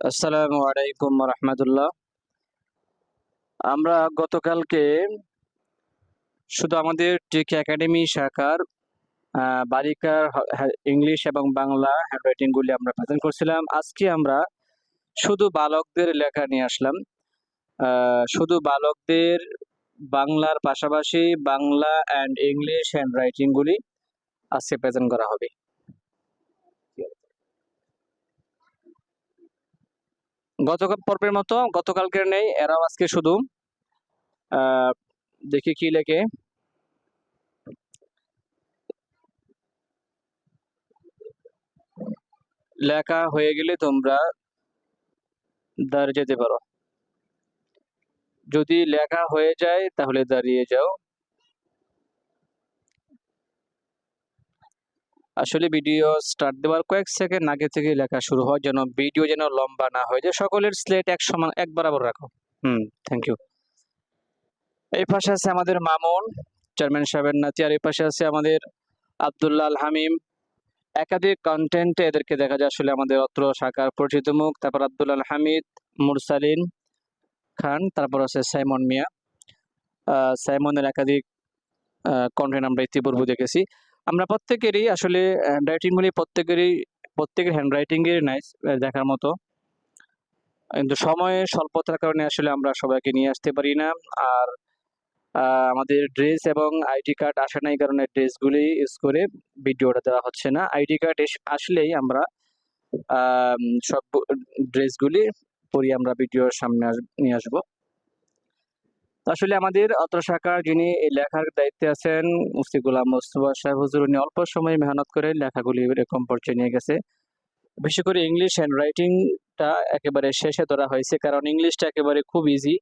আসসালামু আলাইকুম রহমতুল্লাহ। আমরা গতকালকে শুধু আমাদের টেক একাডেমি শাখার বালিকার ইংলিশ এবং বাংলা হ্যান্ডরাইটিং গুলি আমরা প্রেজেন্ট করছিলাম। আজকে আমরা শুধু বালকদের লেখা নিয়ে আসলাম। শুধু বালকদের বাংলার পাশাপাশি বাংলা অ্যান্ড ইংলিশ হ্যান্ডরাইটিং গুলি আজকে প্রেজেন্ট করা হবে। গতকাল পর্বের মতো, গতকালকের নেই, এরাও আজকে শুধু দেখি কি লেখে। লেখা হয়ে গেলে তোমরা দাঁড়িয়ে যেতে পারো। যদি লেখা হয়ে যায়, তাহলে দাঁড়িয়ে যাও। আসলে ভিডিও স্টার্ট দেওয়ার কয়েক সেকেন্ড আগে থেকে লেখা শুরু হয়, যেন ভিডিও যেন লম্বা না হয়ে যায়। সকলের স্লেট এক সমান, এক বরাবর রাখো। হুম থ্যাংক ইউ এই পাশে আছে আমাদের মামুন চেয়ারম্যান সাহেবের নাতি, আর এই পাশে আছে আমাদের আব্দুল্লাহ হামিম। একাধিক কন্টেন্টে এদেরকে দেখা যায়, আসলে আমাদের অত্র শাখার পরিচিত মুখ। তারপর আব্দুল আল হামিদ, মুরসালিন খান, তারপর আছে সাইমন মিয়া। সাইমনের একাধিক কন্টেন্ট আমরা ইতিপূর্বে দেখেছি। আমরা প্রত্যেকেরই আসলে হ্যান্ডরাইটিংগুলি প্রত্যেকেরই প্রত্যেকের হ্যান্ডরাইটিংয়ের নাইস দেখার মতো। কিন্তু সময়ের স্বল্পতার কারণে আসলে আমরা সবাইকে নিয়ে আসতে পারি না। আর আমাদের ড্রেস এবং আইডি কার্ড আসে না এই কারণে ড্রেসগুলি ইউজ করে ভিডিওটা দেওয়া হচ্ছে না। আইডি কার্ড আসলেই আমরা আম, সব ড্রেসগুলি পরিয়ে আমরা ভিডিওর সামনে নিয়ে আসব। আসলে আমাদের অত্র শাখার যিনি লেখার দায়িত্বে আছেন, মুফতি গুলাম মোস্তফা সাহেব হুজুর, উনি অল্প সময় মেহনত করে লেখাগুলি এরকম পর্যায়ে নিয়ে গেছে। বিশেষ করে ইংলিশ হ্যান্ড রাইটিংটা একেবারে শেষে ধরা হয়েছে, কারণ ইংলিশটা একেবারে খুব ইজি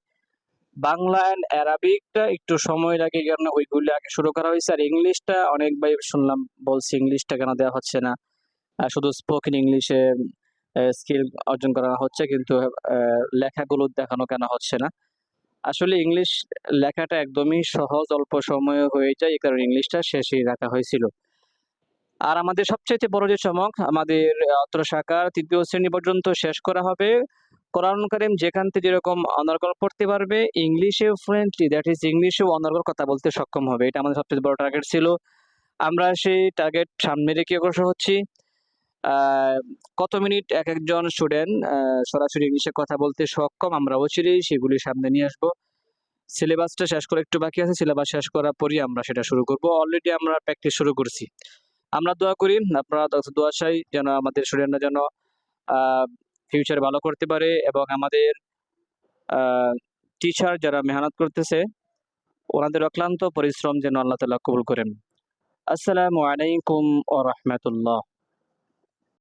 বাংলা অ্যান্ড অ্যারাবিকটা একটু সময় লাগে কারণে ওইগুলি আগে শুরু করা হয়েছে, আর ইংলিশটা অনেক ভাই শুনলাম, বলছি ইংলিশটা কেন দেওয়া হচ্ছে না। শুধু স্পোকেন ইংলিশে স্কিল অর্জন করা হচ্ছে, কিন্তু লেখাগুলো দেখানো কেন হচ্ছে না। আসলে ইংলিশ লেখাটা একদমই সহজ, অল্প সময়ে হয়ে যায়, এই কারণে ইংলিশটা শেষেই রাখা হয়েছিল। আর আমাদের সবচেয়ে বড় যে চমক, আমাদের অত্র শাখার তৃতীয় শ্রেণি পর্যন্ত শেষ করা হবে। কোরআন কারিম যেখান থেকে যেরকম অনর্গল পড়তে পারবে, ইংলিশে ফ্লুয়েন্টলি দ্যাট ইজ ইংলিশেও অনর্গল কথা বলতে সক্ষম হবে। এটা আমাদের সবচেয়ে বড় টার্গেট ছিল। আমরা সেই টার্গেট সামনে রেখে অগ্রসর হচ্ছি। কত মিনিট এক একজন স্টুডেন্ট সরাসরি ইংলিশে কথা বলতে সক্ষম? আমরা অচিরেই সেগুলি সামনে নিয়ে আসব। সিলেবাসটা শেষ করে একটু বাকি আছে সিলেবাস শেষ করার পরই আমরা সেটা শুরু করব। অলরেডি আমরা প্র্যাকটিস শুরু করছি। আমরা দোয়া করি, আপনারা দোয়া চাই যেন আমাদের স্টুডেন্টরা যেন ফিউচারে ভালো করতে পারে এবং আমাদের টিচার যারা মেহনত করতেছে, ওনাদের অক্লান্ত পরিশ্রম যেন আল্লাহ তালা কবুল করেন। আসসালামু আলাইকুম ও রহমতুল্লাহ।